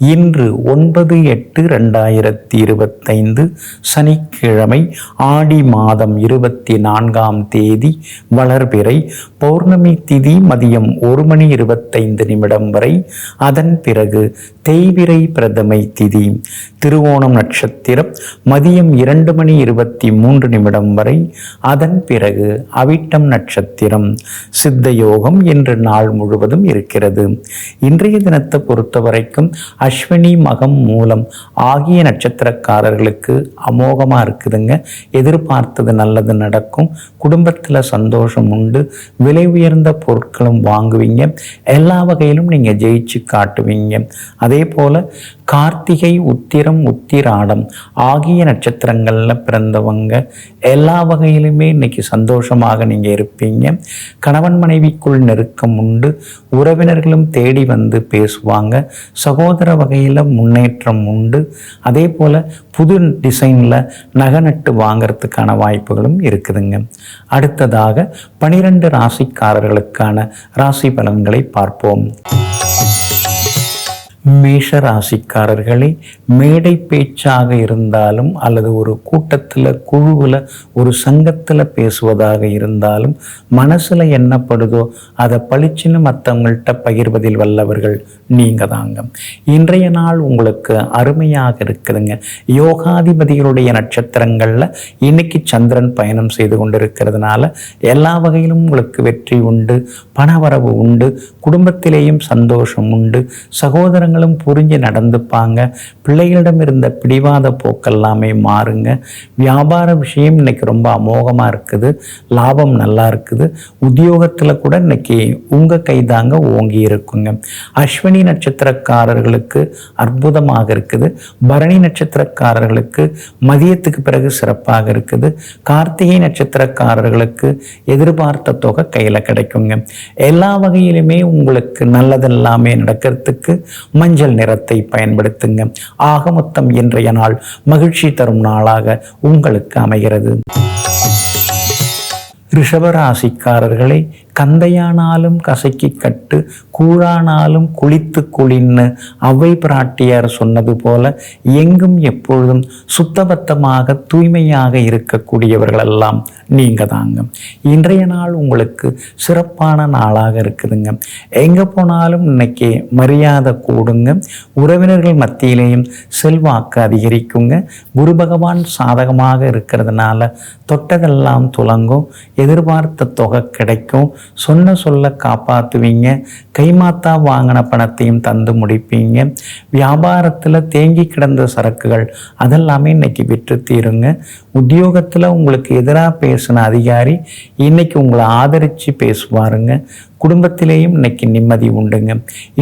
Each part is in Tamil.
இன்று ஒன்பது எட்டு ரெண்டாயிரத்தி இருபத்தைந்து சனிக்கிழமை ஆடி மாதம் இருபத்தி நான்காம் தேதி வளர்பிறை பௌர்ணமி திதி மதியம் ஒரு மணி இருபத்தைந்து நிமிடம் வரை. அதன் பிறகு தேய்விரை பிரதமை திதி. திருவோணம் நட்சத்திரம் மதியம் இரண்டு மணி இருபத்தி மூன்று நிமிடம் வரை. அதன் பிறகு அவிட்டம் நட்சத்திரம். சித்த யோகம் இன்று நாள் முழுவதும் இருக்கிறது. இன்றைய தினத்தை பொறுத்த வரைக்கும் அஸ்வினி மகம் மூலம் ஆகிய நட்சத்திரக்காரர்களுக்கு அமோகமாக இருக்குதுங்க. எதிர்பார்த்தது நல்லது நடக்கும். குடும்பத்தில் சந்தோஷம் உண்டு. விலை உயர்ந்த பொருட்களும் வாங்குவீங்க. எல்லா வகையிலும் நீங்கள் ஜெயிச்சு காட்டுவீங்க. அதே போல் கார்த்திகை உத்திரம் உத்திராடம் ஆகிய நட்சத்திரங்களில் பிறந்தவங்க. எல்லா வகையிலுமே இன்னைக்கு சந்தோஷமாக நீங்கள் இருப்பீங்க. கணவன் மனைவிக்குள் நெருக்கம் உண்டு. உறவினர்களும் தேடி வந்து பேசுவாங்க. சகோதர வகையில் முன்னேற்றம் உண்டு. அதே போல் புது டிசைனில் நகை நட்டு வாங்கிறதுக்கான வாய்ப்புகளும் இருக்குதுங்க. அடுத்ததாக பனிரெண்டு ராசிக்காரர்களுக்கான ராசி பலன்களை பார்ப்போம். மேஷ ராசிக்காரர்களே மேடை பேச்சாக இருந்தாலும் அல்லது ஒரு கூட்டத்தில் குழுவில் ஒரு சங்கத்தில் பேசுவதாக இருந்தாலும் மனசில் என்னப்படுதோ அதை பளிச்சுன்னு மற்றவங்கள்ட்ட பகிர்வதில் வல்லவர்கள் நீங்கள் தாங்க இன்றைய நாள் உங்களுக்கு அருமையாக இருக்குதுங்க. யோகாதிபதிகளுடைய நட்சத்திரங்களில் இன்னைக்கு சந்திரன் பயணம் செய்து கொண்டிருக்கிறதுனால எல்லா வகையிலும் உங்களுக்கு வெற்றி உண்டு பணவரவு உண்டு குடும்பத்திலேயும் சந்தோஷம் உண்டு சகோதரங்கள் சகோதரங்களும் புரிஞ்சு நடந்துப்பாங்க. பிள்ளைகளிடம் இருந்த பிடிவாத போக்கெல்லாமே மாறுங்க. வியாபார விஷயம் இன்னைக்கு ரொம்ப அமோகமாக இருக்குது. லாபம் நல்லா இருக்குது. உத்தியோகத்தில் கூட இன்னைக்கு உங்கள் கைதாங்க ஓங்கி இருக்குங்க. அஸ்வினி நட்சத்திரக்காரர்களுக்கு அற்புதமாக இருக்குது. பரணி நட்சத்திரக்காரர்களுக்கு மதியத்துக்கு பிறகு சிறப்பாக இருக்குது. கார்த்திகை நட்சத்திரக்காரர்களுக்கு எதிர்பார்த்த தொகை கையில் கிடைக்குங்க. எல்லா வகையிலுமே உங்களுக்கு நல்லதெல்லாமே நடக்கிறதுக்கு மஞ்சள் நிறத்தை பயன்படுத்துங்க. ஆக மொத்தம் இன்றைய நாள் மகிழ்ச்சி தரும் நாளாக உங்களுக்கு அமைகிறது. ரிஷபராசிக்காரர்களை கந்தையானாலும் கசக்கி கட்டு கூழானாலும் குளித்து குளின்னு அவை பிராட்டியார் சொன்னது போல எங்கும் எப்பொழுதும் சுத்தபத்தமாக தூய்மையாக இருக்கக்கூடியவர்களெல்லாம் நீங்கள் தாங்க இன்றைய நாள் உங்களுக்கு சிறப்பான நாளாக இருக்குதுங்க. எங்கே போனாலும் இன்னைக்கு மரியாதை கூடுங்க. உறவினர்கள் மத்தியிலேயும் செல்வாக்கு அதிகரிக்குங்க. குரு பகவான் சாதகமாக இருக்கிறதுனால தொட்டதெல்லாம் துலங்கும். எதிர்பார்த்த தொகை கிடைக்கும். சொன்ன சொல்ல காப்பாற்றுவீங்க கைமாத்தா வாங்கின பணத்தையும் தந்து முடிப்பீங்க. வியாபாரத்தில் தேங்கி கிடந்த சரக்குகள் அதெல்லாமே இன்னைக்கு விற்று தீருங்க. உத்தியோகத்தில் உங்களுக்கு எதிராக பேசின அதிகாரி இன்னைக்கு உங்களை ஆதரித்து பேசுவாருங்க. குடும்பத்திலேயும் இன்னைக்கு நிம்மதி உண்டுங்க.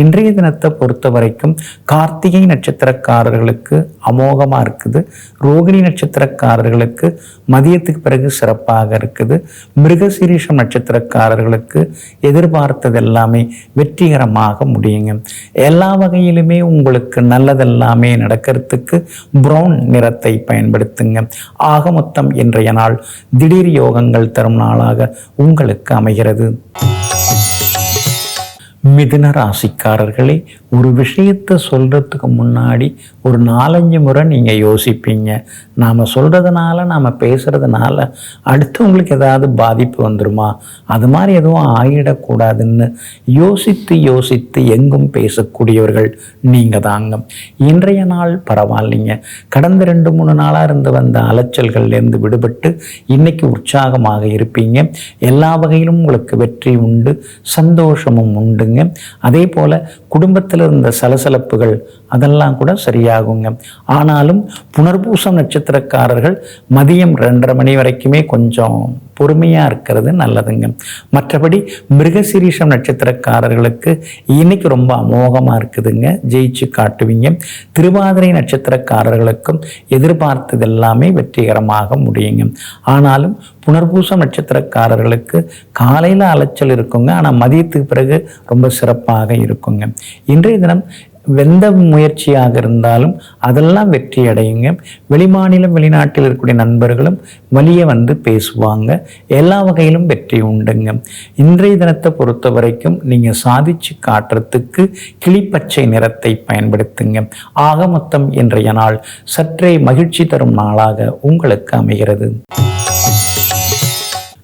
இன்றைய தினத்தை பொறுத்த வரைக்கும் கார்த்திகை நட்சத்திரக்காரர்களுக்கு அமோகமாக இருக்குது. ரோகிணி நட்சத்திரக்காரர்களுக்கு மதியத்துக்கு பிறகு சிறப்பாக இருக்குது. மிருகசீரிஷம் நட்சத்திரக்காரர்களுக்கு எதிர்பார்த்தது எல்லாமே வெற்றிகரமாக முடியுங்க. எல்லா வகையிலுமே உங்களுக்கு நல்லதெல்லாமே நடக்கிறதுக்கு ப்ரௌன் நிறத்தை பயன்படுத்துங்க. ஆக மொத்தம் இன்றைய நாள் திடீர் யோகங்கள் தரும் நாளாக உங்களுக்கு அமைகிறது. மிதுன ராசிக்காரர்களே ஒரு விஷயத்தை சொல்கிறதுக்கு முன்னாடி ஒரு நாலஞ்சு முறை நீங்கள் யோசிப்பீங்க. நாம் சொல்கிறதுனால நாம் பேசுகிறதுனால அடுத்தவங்களுக்கு ஏதாவது பாதிப்பு வந்துருமா? அது மாதிரி எதுவும் ஆகிடக்கூடாதுன்னு யோசித்து யோசித்து எங்கும் பேசக்கூடியவர்கள் நீங்கள் தாங்க. இன்றைய நாள் பரவாயில்லைங்க. கடந்த ரெண்டு மூணு நாளாக இருந்து வந்த அலைச்சல்கள்லேருந்து விடுபட்டு இன்னைக்கு உற்சாகமாக இருப்பீங்க. எல்லா வகையிலும் உங்களுக்கு வெற்றி உண்டு சந்தோஷமும் உண்டுங்க. அதே போல் குடும்பத்தில் இருந்த சலசலப்புகள் அதெல்லாம் கூட சரியாகுங்க. ஆனாலும் புனர்பூசம் நட்சத்திரக்காரர்கள் மதியம் ரெண்டரை மணி வரைக்குமே கொஞ்சம் பொறுமையாக இருக்கிறது நல்லதுங்க. மற்றபடி மிருகசிரீஷம் நட்சத்திரக்காரர்களுக்கு இன்னைக்கு ரொம்ப அமோகமாக இருக்குதுங்க. ஜெயிச்சு காட்டுவீங்க. திருவாதிரை நட்சத்திரக்காரர்களுக்கும் எதிர்பார்த்தது எல்லாமே வெற்றிகரமாக முடியுங்க. ஆனாலும் புனர்பூசம் நட்சத்திரக்காரர்களுக்கு காலையில் அலைச்சல் இருக்குங்க. ஆனால் மதியத்துக்கு பிறகு ரொம்ப சிறப்பாக இருக்குங்க. இன்றைய தினம் வெந்த முயற்சியாக இருந்தாலும் அதெல்லாம் வெற்றி அடையுங்க. வெளிமாநிலம் வெளிநாட்டில் இருக்கக்கூடிய நண்பர்களும் வழியே வந்து பேசுவாங்க. எல்லா வகையிலும் வெற்றி உண்டுங்க. இன்றைய தினத்தை பொறுத்த வரைக்கும் நீங்கள் சாதிச்சு காட்டுறதுக்கு கிளிப்பச்சை நிறத்தை பயன்படுத்துங்க. ஆக மொத்தம் இன்றைய நாள் சற்றே மகிழ்ச்சி தரும் நாளாக உங்களுக்கு அமைகிறது.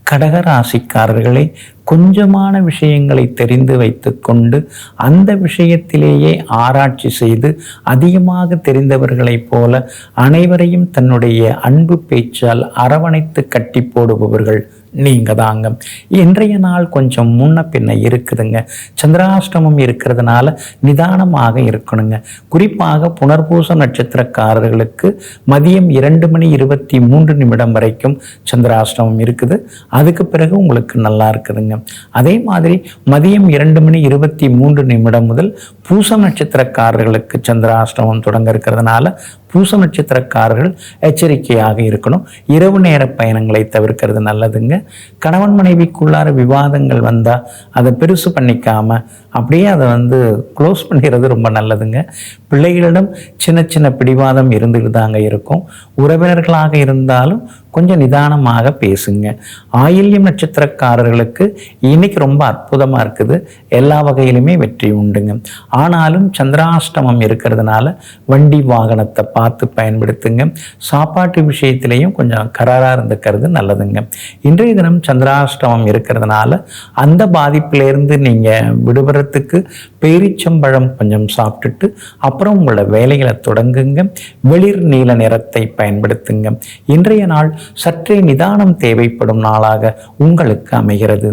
கடகராசிக்காரர்களே கொஞ்சமான விஷயங்களை தெரிந்து வைத்துக்கொண்டு அந்த விஷயத்திலேயே ஆராய்ச்சி செய்து அதிகமாக தெரிந்தவர்களைப் போல அனைவரையும் தன்னுடைய அன்பு பேச்சால் அரவணைத்து கட்டி போடுபவர்கள் நீங்கள் தாங்க இன்றைய நாள் கொஞ்சம் முன்ன பின்ன இருக்குதுங்க. சந்திராஷ்டமம் இருக்கிறதுனால நிதானமாக இருக்கணுங்க. குறிப்பாக புனர்பூச நட்சத்திரக்காரர்களுக்கு மதியம் இரண்டு மணி இருபத்தி மூன்று நிமிடம் வரைக்கும் சந்திராஷ்டமம் இருக்குது. அதுக்கு பிறகு உங்களுக்கு நல்லா இருக்குதுங்க. அதே மாதிரி மதியம் இரண்டு மணி இருபத்தி மூன்று நிமிடம் முதல் பூச நட்சத்திரக்காரர்களுக்கு சந்திராஷ்டமம் தொடங்க இருக்கிறதுனால பூச நட்சத்திரக்காரர்கள் எச்சரிக்கையாக இருக்கணும். இரவு நேர பயணங்களை தவிர்க்கிறது நல்லதுங்க. கணவன் மனைவிக்குள்ளார விவாதங்கள் வந்தால் அதை பெருசு பண்ணிக்காம அப்படியே அதை வந்து க்ளோஸ் பண்ணிடுறது ரொம்ப நல்லதுங்க. பிள்ளைகளிடம் சின்ன சின்ன பிடிவாதம் இருந்துட்டு தாங்க இருக்கும். உறவினர்களாக இருந்தாலும் கொஞ்சம் நிதானமாக பேசுங்க. ஆயில்யம் நட்சத்திரக்காரர்களுக்கு இன்னைக்கு ரொம்ப அற்புதமாக இருக்குது. எல்லா வகையிலுமே வெற்றி உண்டுங்க. ஆனாலும் சந்திராஷ்டமம் இருக்கிறதுனால வண்டி வாகனத்தை பார்த்து பயன்படுத்துங்க. சாப்பாட்டு விஷயத்திலையும் கொஞ்சம் கராராக இருந்துக்கிறது நல்லதுங்க. இன்றைய தினம் சந்திராஷ்டமம் இருக்கிறதுனால அந்த பாதிப்பிலேருந்து நீங்கள் விடுபடுறதுக்கு பேரிச்சம்பழம் கொஞ்சம் சாப்பிட்டுட்டு அப்புறம் உங்களோட வேலைகளை தொடங்குங்க. வெளிர் நீல நிறத்தை பயன்படுத்துங்க. இன்றைய நாள் சற்றே நிதானம் தேவைப்படும் நாளாக உங்களுக்கு அமைகிறது.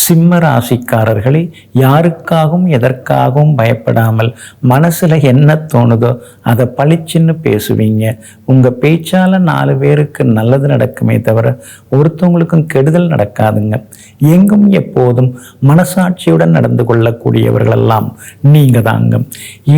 சிம்ம ராசிக்காரர்களே யாருக்காகவும் எதற்காகவும் பயப்படாமல் மனசில் என்ன தோணுதோ அதை பளிச்சுன்னு பேசுவீங்க. உங்கள் பேச்சால் நாலு பேருக்கு நல்லது நடக்குமே தவிர ஒருத்தவங்களுக்கும் கெடுதல் நடக்காதுங்க. எங்கும் எப்போதும் மனசாட்சியுடன் நடந்து கொள்ளக்கூடியவர்களெல்லாம் நீங்கள் தாங்க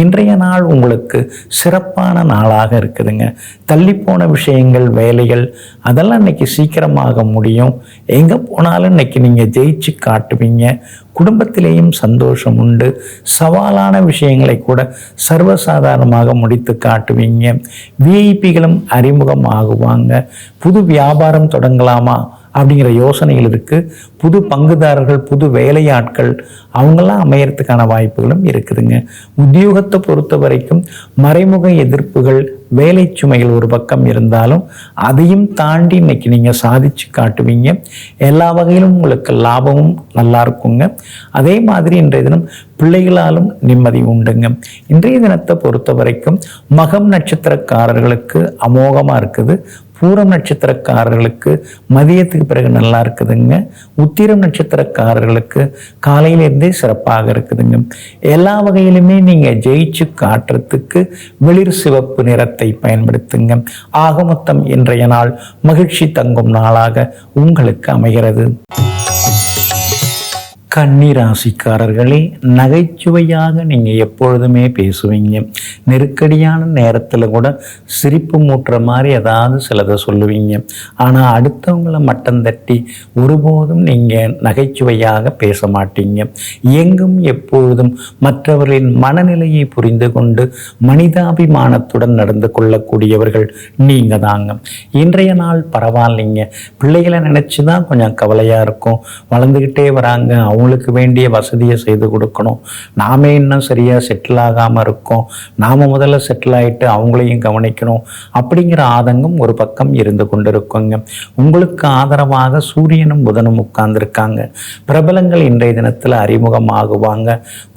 இன்றைய நாள் உங்களுக்கு சிறப்பான நாளாக இருக்குதுங்க. தள்ளிப்போன விஷயங்கள் வேலைகள் அதெல்லாம் இன்னைக்கு சீக்கிரமாக முடியும். எங்கே போனாலும் இன்னைக்கு நீங்கள் ஜெயிச்சு காட்டுவீங்க. குடும்பத்திலேயும் சந்தோஷம் உண்டு. சவாலான விஷயங்களை கூட சர்வசாதாரணமாக முடித்து காட்டுவீங்க. விஐபிகளும் அறிமுகம் ஆகுவாங்க புது வியாபாரம் தொடங்கலாமா? அப்படிங்கிற யோசனைகள் இருக்குது புது பங்குதாரர்கள் புது வேலையாட்கள் அவங்களாம் அமையறதுக்கான வாய்ப்புகளும் இருக்குதுங்க. உத்தியோகத்தை பொறுத்த வரைக்கும் மறைமுக எதிர்ப்புகள் வேலை சுமைகள் ஒரு பக்கம் இருந்தாலும் அதையும் தாண்டி இன்னைக்கு நீங்கள் சாதிச்சு காட்டுவீங்க. எல்லா வகையிலும் உங்களுக்கு லாபமும் நல்லா இருக்குங்க. அதே மாதிரி இன்றைய தினம் பிள்ளைகளாலும் நிம்மதி உண்டுங்க. இன்றைய தினத்தை பொறுத்த வரைக்கும் மகம் நட்சத்திரக்காரர்களுக்கு அமோகமாக இருக்குது. பூரம் நட்சத்திரக்காரர்களுக்கு மதியத்துக்கு பிறகு நல்லா இருக்குதுங்க. உத்திரம் நட்சத்திரக்காரர்களுக்கு காலையிலேருந்தே சிறப்பாக இருக்குதுங்க. எல்லா வகையிலுமே நீங்கள் ஜெயிச்சு காட்டுறதுக்கு வெளிர் சிவப்பு நிறத்தை பயன்படுத்துங்க. ஆகமொத்தம் இன்றைய நாள் மகிழ்ச்சி தங்கும் நாளாக உங்களுக்கு அமைகிறது. கன்னிராசிக்காரர்களே நகைச்சுவையாக நீங்கள் எப்பொழுதுமே பேசுவீங்க. நெருக்கடியான நேரத்தில் கூட சிரிப்பு மூட்டுற மாதிரி ஏதாவது சிலதை சொல்லுவீங்க. ஆனால் அடுத்தவங்கள மட்டம் தட்டி ஒருபோதும் நீங்கள் நகைச்சுவையாக பேச மாட்டீங்க. எங்கும் எப்பொழுதும் மற்றவர்களின் மனநிலையை புரிந்து கொண்டு மனிதாபிமானத்துடன் நடந்து கொள்ளக்கூடியவர்கள் நீங்கள் தாங்க. இன்றைய நாள் பரவாயில்லைங்க. பிள்ளைகளை நினச்சி தான் கொஞ்சம் கவலையாக இருக்கும். வளர்ந்துக்கிட்டே வராங்க. அவங்க அவங்களுக்கு வேண்டிய வசதியை செய்து கொடுக்கணும். நாமே இன்னும் சரியாக செட்டில் ஆகாமல் இருக்கோம். நாம் முதல்ல செட்டில் ஆகிட்டு அவங்களையும் கவனிக்கணும். அப்படிங்கிற ஆதங்கம் ஒரு பக்கம் இருந்து கொண்டிருக்குங்க. உங்களுக்கு ஆதரவாக சூரியனும் புதனும் உட்கார்ந்துருக்காங்க. பிரபலங்கள் இன்றைய தினத்தில் அறிமுகமாகுவாங்க.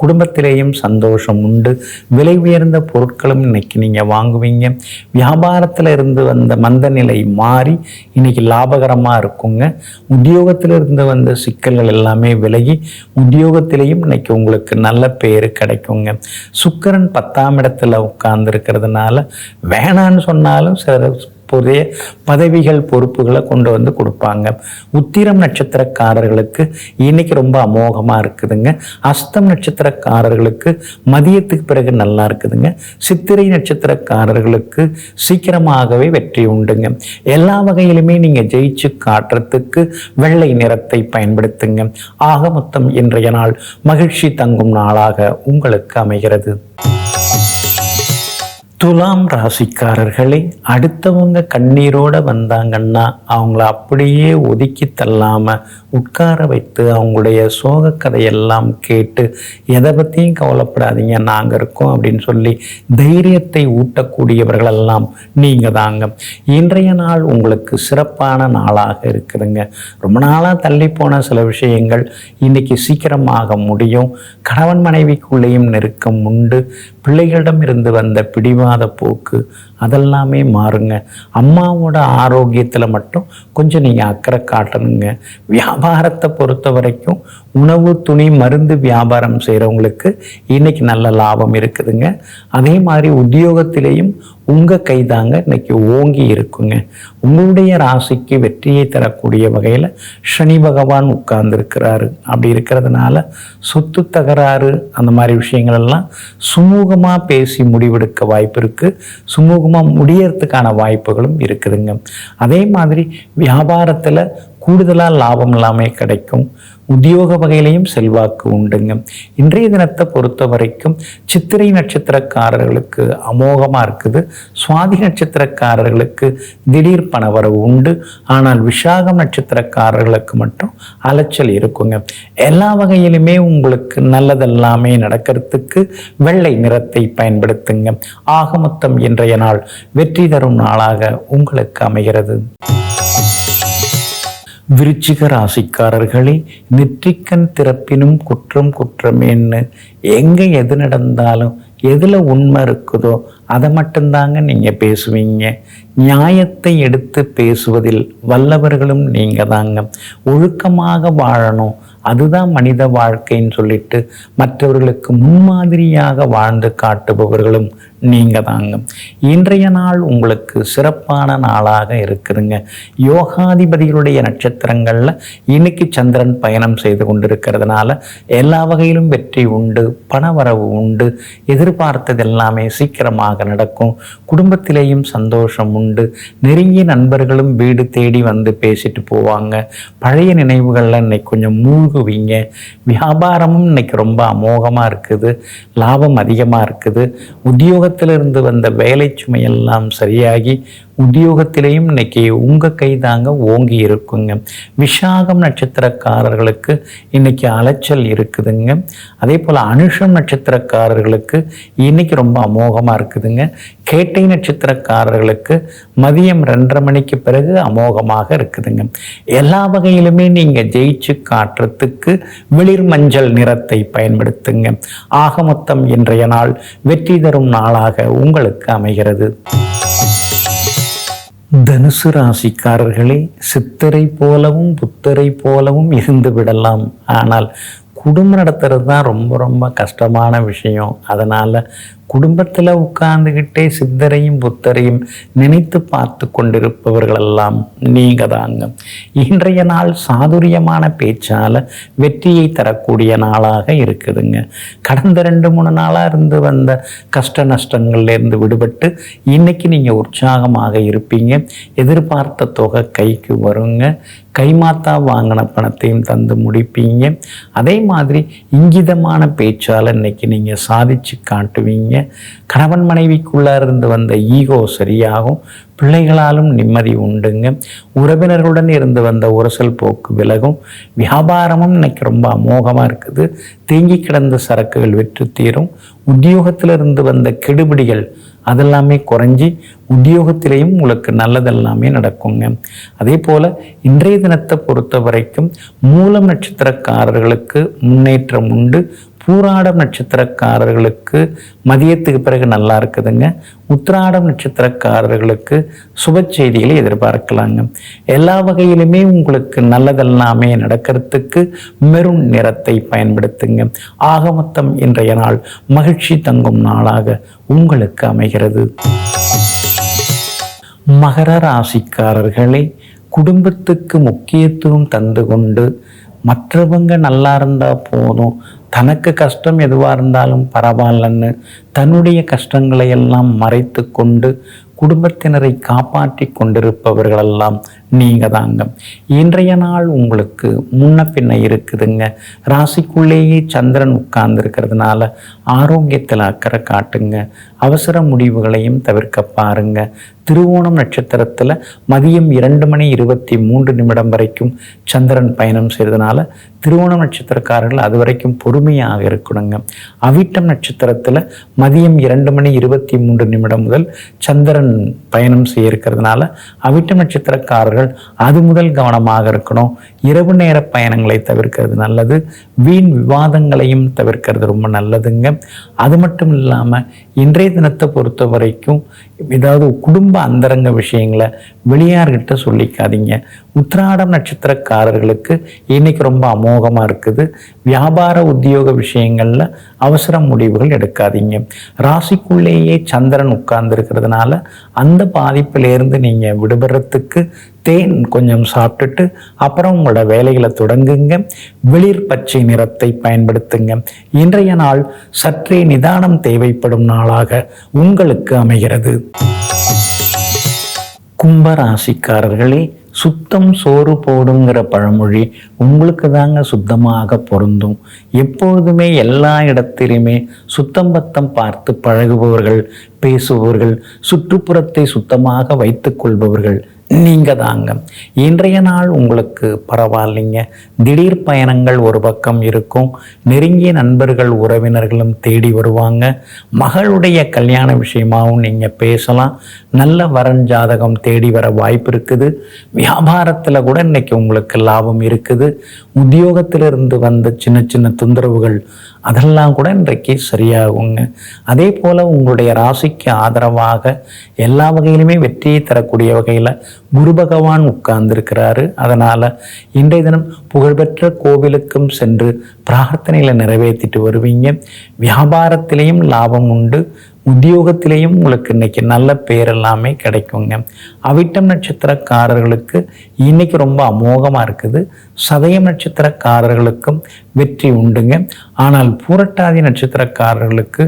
குடும்பத்திலேயும் சந்தோஷம் உண்டு. விலை உயர்ந்த பொருட்களும் இன்னைக்கு நீங்கள் வாங்குவீங்க. வியாபாரத்தில் இருந்து வந்த மந்த நிலை மாறி இன்னைக்கு லாபகரமாக இருக்குங்க. உத்தியோகத்தில் இருந்து வந்த சிக்கல்கள் எல்லாமே விலகி உத்தியோகத்திலையும் இன்னைக்கு உங்களுக்கு நல்ல பேர் கிடைக்குங்க. சுக்கரன் பத்தாம் இடத்துல உட்கார்ந்துருக்கிறதுனால வேணான்னு சொன்னாலும் சில புதிய பதவிகள் பொறுப்புகளை கொண்டு வந்து கொடுப்பாங்க. உத்திரம் நட்சத்திரக்காரர்களுக்கு இன்னைக்கு ரொம்ப அமோகமாக இருக்குதுங்க. அஸ்தம் நட்சத்திரக்காரர்களுக்கு மதியத்துக்கு பிறகு நல்லா இருக்குதுங்க. சித்திரை நட்சத்திரக்காரர்களுக்கு சீக்கிரமாகவே வெற்றி உண்டுங்க. எல்லா வகையிலுமே நீங்கள் ஜெயிச்சு காட்டுறதுக்கு வெள்ளை நிறத்தை பயன்படுத்துங்க. ஆக மொத்தம் இன்றைய நாள் மகிழ்ச்சி தங்கும் நாளாக உங்களுக்கு அமைகிறது. துலாம் ராசிக்காரர்களே அடுத்தவங்க கண்ணீரோட வந்தாங்கன்னா அவங்கள அப்படியே ஒதுக்கி தள்ளாமல் உட்கார வைத்து அவங்களுடைய சோக கதையெல்லாம் கேட்டு எதை பற்றியும் கவலைப்படாதீங்க நாங்கள் இருக்கோம் அப்படின்னு சொல்லி தைரியத்தை ஊட்டக்கூடியவர்களெல்லாம் நீங்கள் தாங்க. இன்றைய நாள் உங்களுக்கு சிறப்பான நாளாக இருக்குதுங்க. ரொம்ப நாளாக தள்ளி போன சில விஷயங்கள் இன்றைக்கி சீக்கிரமாக முடியும். கணவன் மனைவிக்குள்ளேயும் நெருக்கம் உண்டு. பிள்ளைகளிடம் இருந்து வந்த பிடிவாத போக்கு. அதெல்லாமே மாறுங்க. அம்மாவோட ஆரோக்கியத்தில் மட்டும் கொஞ்சம் நீங்கள் அக்கறை காட்டணுங்க. வியாபாரத்தை பொறுத்த வரைக்கும் உணவு துணி மருந்து வியாபாரம் செய்கிறவங்களுக்கு இன்னைக்கு நல்ல லாபம் இருக்குதுங்க. அதே மாதிரி உத்தியோகத்திலேயும் உங்கள் கைதாங்க இன்னைக்கு ஓங்கி இருக்குங்க. உங்களுடைய ராசிக்கு வெற்றியை தரக்கூடிய வகையில் சனி பகவான் உட்கார்ந்துருக்கிறாரு. அப்படி இருக்கிறதுனால சொத்து தகராறு அந்த மாதிரி விஷயங்கள் எல்லாம் சுமூகமாக பேசி முடிவெடுக்க வாய்ப்பு இருக்குது சுமூகமாக முடியறதுக்கான வாய்ப்புகளும் இருக்குதுங்க. அதே மாதிரி வியாபாரத்தில் கூடுதலாக லாபம் எல்லாமே கிடைக்கும். உத்தியோக வகையிலையும் செல்வாக்கு உண்டுங்க. இன்றைய தினத்தை பொறுத்த வரைக்கும் சித்திரை நட்சத்திரக்காரர்களுக்கு அமோகமாக இருக்குது. சுவாதி நட்சத்திரக்காரர்களுக்கு திடீர் பணவரவு உண்டு. ஆனால் விஷாகம் நட்சத்திரக்காரர்களுக்கு மட்டும் அலைச்சல் இருக்குங்க. எல்லா வகையிலுமே உங்களுக்கு நல்லதெல்லாமே நடக்கிறதுக்கு வெள்ளை நிறத்தை பயன்படுத்துங்க. ஆகமொத்தம் இன்றைய நாள் வெற்றி தரும் நாளாக உங்களுக்கு அமைகிறது. விருச்சிக ராசிக்காரர்களே நெற்றிக்கண் திறப்பினும் குற்றம் குற்றமேன்னு எங்கே எது நடந்தாலும் எதில் உண்மை இருக்குதோ அதை மட்டும்தாங்க நீங்கள் பேசுவீங்க. நியாயத்தை எடுத்து பேசுவதில் வல்லவர்களும் நீங்கள் தாங்க ஒழுக்கமாக வாழணும். அதுதான் மனித வாழ்க்கைன்னு சொல்லிட்டு மற்றவர்களுக்கு முன்மாதிரியாக வாழ்ந்து காட்டுபவர்களும் நீங்கள் தாங்க இன்றைய நாள் உங்களுக்கு சிறப்பான நாளாக இருக்குதுங்க. யோகாதிபதிகளுடைய நட்சத்திரங்களில் இன்னைக்கு சந்திரன் பயணம் செய்து கொண்டிருக்கிறதுனால எல்லா வகையிலும் வெற்றி உண்டு பணவரவு உண்டு எதிர்பார்த்தது எல்லாமே சீக்கிரமாக நடக்கும். குடும்பத்திலேயும் சந்தோஷம் உண்டு. நெருங்கிய நண்பர்களும் வீடு தேடி வந்து பேசிட்டு போவாங்க. பழைய நினைவுகளில் இன்னைக்கு கொஞ்சம் மூழ்குவீங்க. வியாபாரமும் இன்னைக்கு ரொம்ப அமோகமாக இருக்குது. லாபம் அதிகமாக இருக்குது. உத்தியோக குடும்பத்திலிருந்து வந்த வேலை சுமையெல்லாம் சரியாகி உத்தியோகத்திலையும் இன்னைக்கு உங்கள் கை தாங்க ஓங்கி இருக்குங்க. விஷாகம் நட்சத்திரக்காரர்களுக்கு இன்னைக்கு அலைச்சல் இருக்குதுங்க. அதே போல் அனுஷம் நட்சத்திரக்காரர்களுக்கு இன்னைக்கு ரொம்ப அமோகமாக இருக்குதுங்க. கேட்டை நட்சத்திரக்காரர்களுக்கு மதியம் ரெண்டரை மணிக்கு பிறகு அமோகமாக இருக்குதுங்க. எல்லா வகையிலுமே நீங்கள் ஜெயிச்சு காட்டுறதுக்கு வெளிர் மஞ்சள் நிறத்தை பயன்படுத்துங்க. ஆக மொத்தம் இன்றைய நாள் வெற்றி தரும் நாளாக உங்களுக்கு அமைகிறது. தனுசு ராசிக்காரர்களே சித்தரை போலவும் புத்தரை போலவும் இருந்து விடலாம். ஆனால் குடும்பம் நடத்துறது தான் ரொம்ப ரொம்ப கஷ்டமான விஷயம். அதனால் குடும்பத்தில் உட்கார்ந்துக்கிட்டே சித்தரையும் புத்தரையும் நினைத்து பார்த்து கொண்டிருப்பவர்களெல்லாம் நீங்கள் தாங்க இன்றைய நாள் சாதுரியமான பேச்சால் வெற்றியை தரக்கூடிய நாளாக இருக்குதுங்க. கடந்த ரெண்டு மூணு நாளாக இருந்து வந்த கஷ்ட நஷ்டங்கள்லேருந்து விடுபட்டு இன்னைக்கு நீங்கள் உற்சாகமாக இருப்பீங்க. எதிர்பார்த்த தொகை கைக்கு வருங்க. கைமாத்தா வாங்கின பணத்தையும் தந்து முடிப்பீங்க. அதே மாதிரி இங்கிதமான பேச்சால் இன்னைக்கு நீங்கள் சாதிச்சு காட்டுவீங்க. கணவன் மனைவிக்குள்ளே இருந்து வந்த ஈகோ சரியாகும். பிள்ளைகளாலும் நிம்மதி உண்டுங்க. உறவினர்களுடன் இருந்து வந்த உரசல் போக்கு விலகும். வியாபாரமும் இன்னைக்கு ரொம்ப அமோகமாக இருக்குது. தேங்கி கிடந்த சரக்குகள் விற்று தீரும். உத்தியோகத்திலிருந்து வந்த கெடுபிடிகள் அதெல்லாமே குறைஞ்சி உத்தியோகத்திலேயும் உங்களுக்கு நல்லதெல்லாமே நடக்குங்க. அதே போல் இன்றைய தினத்தை பொறுத்த வரைக்கும் மூலம் நட்சத்திரக்காரர்களுக்கு முன்னேற்றம் உண்டு. பூராடம் நட்சத்திரக்காரர்களுக்கு மதியத்துக்கு பிறகு நல்லா இருக்குதுங்க. உத்திராடம் நட்சத்திரக்காரர்களுக்கு சுப செய்திகளை எதிர்பார்க்கலாங்க. எல்லா வகையிலுமே உங்களுக்கு நல்லதெல்லாமே நடக்கிறதுக்கு மெருண் நிறத்தை பயன்படுத்துங்க. ஆக மொத்தம் இன்றைய நாள் மகிழ்ச்சி தங்கும் நாளாக உங்களுக்கு அமைகிறது. மகர ராசிக்காரர்களே குடும்பத்துக்கு முக்கியத்துவம் தந்து கொண்டு மற்றவங்க நல்லா இருந்தால் போதும். தனக்கு கஷ்டம் எதுவாக இருந்தாலும் பரவாயில்லன்னு தன்னுடைய கஷ்டங்களை எல்லாம் மறைத்து கொண்டு குடும்பத்தினரை காப்பாற்றி கொண்டிருப்பவர்களெல்லாம் நீங்கள் தாங்க இன்றைய நாள் உங்களுக்கு முன்ன பின்ன இருக்குதுங்க. ராசிக்குள்ளேயே சந்திரன் உட்கார்ந்து இருக்கிறதுனால ஆரோக்கியத்தில் அக்கறை காட்டுங்க. அவசர முடிவுகளையும் தவிர்க்க பாருங்க. திருவோணம் நட்சத்திரத்தில் மதியம் இரண்டு மணி இருபத்தி மூன்று நிமிடம் வரைக்கும் சந்திரன் பயணம் செய்ததுனால திருவோணம் நட்சத்திரக்காரர்கள் அது வரைக்கும் பொறுமையாக இருக்கணுங்க. அவிட்டம் நட்சத்திரத்தில் மதியம் இரண்டு மணி இருபத்தி மூன்று நிமிடம் முதல் சந்திரன் பயணம் செய்ய இருக்கிறதுனால அவிட்டம் நட்சத்திரக்காரர்கள் அது முதல் கவனமாக இருக்கணும். இரவு நேர பயணங்களை தவிர்க்கிறது நல்லது. வீண் விவாதங்களையும் தவிர்க்கிறது ரொம்ப நல்லதுங்க. அது மட்டும் இல்லாமல் இன்றைய தினத்தை பொறுத்த வரைக்கும் ஏதாவது குடும்ப அந்தரங்க விஷயங்களை வெளியார்கிட்ட சொல்லிக்காதீங்க. உத்திராடம் நட்சத்திரக்காரர்களுக்கு இன்னைக்கு ரொம்ப அமோகமாக இருக்குது. வியாபார உத்தியோக விஷயங்களில் அவசர முடிவுகள் எடுக்காதீங்க. ராசிக்குள்ளேயே சந்திரன் உட்கார்ந்துருக்கிறதுனால அந்த பாதிப்பிலேருந்து நீங்கள் விடுபடுறதுக்கு தேன் கொஞ்சம் சாப்பிட்டுட்டு அப்புறம் உங்களோட வேலைகளை தொடங்குங்க. வெளிர் பச்சை நிறத்தை பயன்படுத்துங்க. இன்றைய நாள் சற்றே நிதானம் தேவைப்படும் நாள் நாளாக உங்களுக்கு அமைகிறது. கும்பராசிக்காரர்களே சுத்தம் சோறு போடுங்கிற பழமொழி உங்களுக்கு தாங்க சுத்தமாக பொருந்தும். எப்பொழுதுமே எல்லா இடத்திலுமே சுத்தம் பத்தம் பார்த்து பழகுபவர்கள் பேசுபவர்கள் சுற்றுப்புறத்தை சுத்தமாக வைத்துக் நீங்கள் தாங்க இன்றைய நாள் உங்களுக்கு பரவாயில்லைங்க. திடீர் பயணங்கள் ஒரு பக்கம் இருக்கும். நெருங்கிய நண்பர்கள் உறவினர்களும் தேடி வருவாங்க. மகளுடைய கல்யாண விஷயமாகவும் நீங்கள் பேசலாம். நல்ல வரன் ஜாதகம் தேடி வர வாய்ப்பு இருக்குது. வியாபாரத்தில் கூட இன்றைக்கி உங்களுக்கு லாபம் இருக்குது. உத்தியோகத்திலிருந்து வந்த சின்ன சின்ன தொந்தரவுகள் அதெல்லாம் கூட இன்றைக்கு சரியாகுங்க. அதே போல் உங்களுடைய ராசிக்கு ஆதரவாக எல்லா வகையிலுமே வெற்றியை தரக்கூடிய வகையில் குரு பகவான் உட்கார்ந்துருக்கிறாரு. அதனால் இன்றைய தினம் புகழ்பெற்ற கோவிலுக்கும் சென்று பிரார்த்தனையில் நிறைவேற்றிட்டு வருவீங்க. வியாபாரத்திலையும் லாபம் உண்டு. உத்தியோகத்திலையும் உங்களுக்கு இன்னைக்கு நல்ல பேர் எல்லாமே கிடைக்குங்க. அவிட்டம் நட்சத்திரக்காரர்களுக்கு இன்னைக்கு ரொம்ப அமோகமாக இருக்குது. சதயம் நட்சத்திரக்காரர்களுக்கும் வெற்றி உண்டுங்க. ஆனால் பூரட்டாதி நட்சத்திரக்காரர்களுக்கு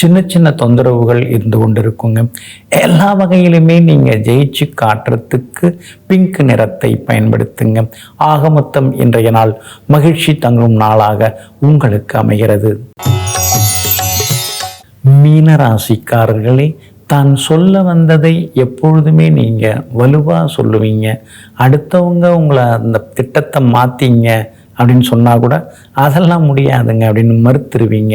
சின்ன சின்ன தொந்தரவுகள் இருந்து கொண்டிருக்குங்க. எல்லா வகையிலுமே நீங்கள் ஜெயிச்சு காட்டுறதுக்கு பிங்க் நிறத்தை பயன்படுத்துங்க. ஆக மொத்தம் இன்றைய நாள் மகிழ்ச்சி தங்கும் நாளாக உங்களுக்கு அமைகிறது. மீனராசிக்காரர்களே தான் சொல்ல வந்ததை எப்பொழுதுமே நீங்கள் வலுவாக சொல்லுவீங்க. அடுத்தவங்க உங்களை அந்த திட்டத்தை மாற்றிங்க அப்படின்னு சொன்னால் கூட அதெல்லாம் முடியாதுங்க அப்படின்னு மறுத்துருவீங்க.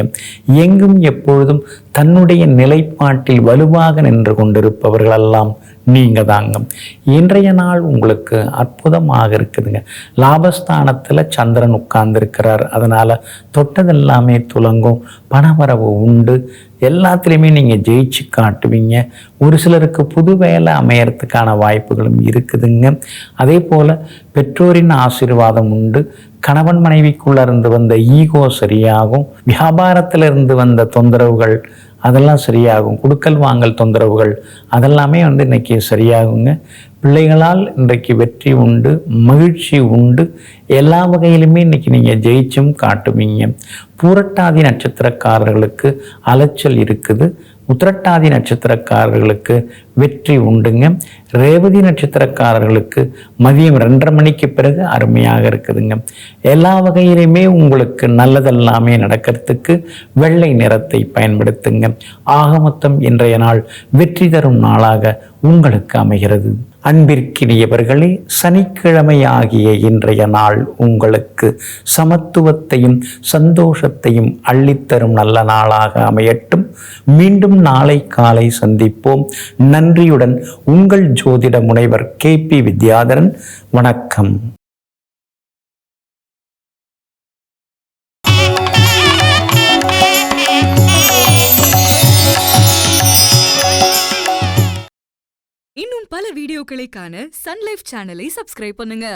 எங்கும் எப்பொழுதும் தன்னுடைய நிலைப்பாட்டில் வலுவாக நின்று கொண்டிருப்பவர்களெல்லாம் நீங்கள் தாங்க இன்றைய நாள் உங்களுக்கு அற்புதமாக இருக்குதுங்க. லாபஸ்தானத்தில் சந்திரன் உட்கார்ந்துருக்கிறார். அதனால் தொட்டதெல்லாமே துலங்கும். பணவரவு உண்டு. எல்லாத்துலேயுமே நீங்கள் ஜெயிச்சு காட்டுவீங்க. ஒரு சிலருக்கு புது வேலை அமையறதுக்கான வாய்ப்புகளும் இருக்குதுங்க. அதே போல் பெற்றோரின் ஆசீர்வாதம் உண்டு. கணவன் மனைவிக்குள்ளே இருந்து வந்த ஈகோ சரியாகும். வியாபாரத்தில் இருந்து வந்த தொந்தரவுகள் அதெல்லாம் சரியாகும். குடுக்கல் வாங்கல் தொந்தரவுகள் அதெல்லாமே வந்து இன்னைக்கு சரியாகுங்க. பிள்ளைகளால் இன்றைக்கு வெற்றி உண்டு மகிழ்ச்சி உண்டு. எல்லா வகையிலுமே இன்றைக்கி நீங்கள் ஜெயிச்சும் காட்டுவீங்க. பூரட்டாதி நட்சத்திரக்காரர்களுக்கு அலைச்சல் இருக்குது. உத்திரட்டாதி நட்சத்திரக்காரர்களுக்கு வெற்றி உண்டுங்க. ரேவதி நட்சத்திரக்காரர்களுக்கு மதியம் ரெண்டரை மணிக்கு பிறகு அருமையாக இருக்குதுங்க. எல்லா வகையிலுமே உங்களுக்கு நல்லதெல்லாமே நடக்கிறதுக்கு வெள்ளை நிறத்தை பயன்படுத்துங்க. ஆக மொத்தம் இன்றைய நாள் வெற்றி தரும் நாளாக உங்களுக்கு அமைகிறது. அன்பிற்கினியவர்களே சனிக்கிழமை ஆகிய இன்றைய நாள் உங்களுக்கு சமத்துவத்தையும் சந்தோஷத்தையும் அள்ளித்தரும் நல்ல நாளாக அமையட்டும். மீண்டும் நாளை காலை சந்திப்போம். நன்றியுடன் உங்கள் ஜோதிட முனைவர் கே பி வித்யாதரன். வணக்கம். இன்னும் பல வீடியோக்களை காண சன்லைஃப் சேனலை சப்ஸ்கிரைப் பண்ணுங்க.